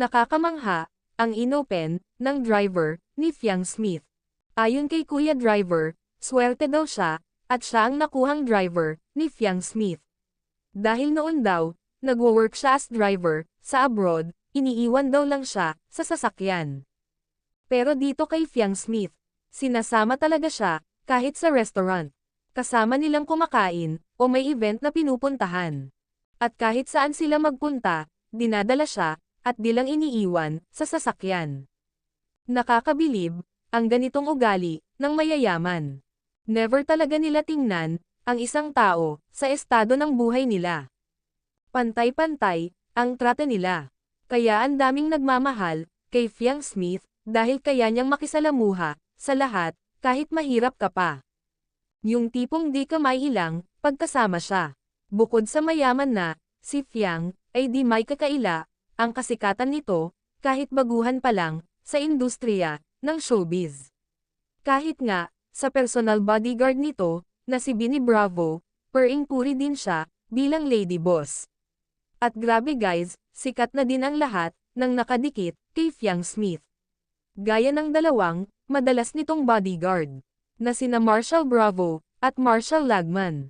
Nakakamangha, ang inopen, ng driver, ni Fiang Smith. Ayon kay Kuya Driver, swerte daw siya, at siya ang nakuhang driver, ni Fiang Smith. Dahil noon daw, nagwo-work siya as driver, sa abroad, iniiwan daw lang siya, sa sasakyan. Pero dito kay Fiang Smith, sinasama talaga siya, kahit sa restaurant. Kasama nilang kumakain, o may event na pinupuntahan. At kahit saan sila magpunta, dinadala siya, at di lang iniiwan, sa sasakyan. Nakakabilib, ang ganitong ugali, ng mayayaman. Never talaga nila tingnan, ang isang tao, sa estado ng buhay nila. Pantay-pantay, ang trata nila. Kaya ang daming nagmamahal, kay Fiang Smith, dahil kaya niyang makisalamuha, sa lahat, kahit mahirap ka pa. Yung tipong di ka maihilang, pagkasama siya. Bukod sa mayaman na, si Fiang, ay di may kakaila, ang kasikatan nito, kahit baguhan pa lang, sa industriya, ng showbiz. Kahit nga, sa personal bodyguard nito, na si Bini Bravo, pering puri din siya, bilang lady boss. At grabe guys, sikat na din ang lahat, ng nakadikit, kay Fiang Smith. Gaya ng dalawang, madalas nitong bodyguard, na sina Marshall Bravo, at Marshall Lagman.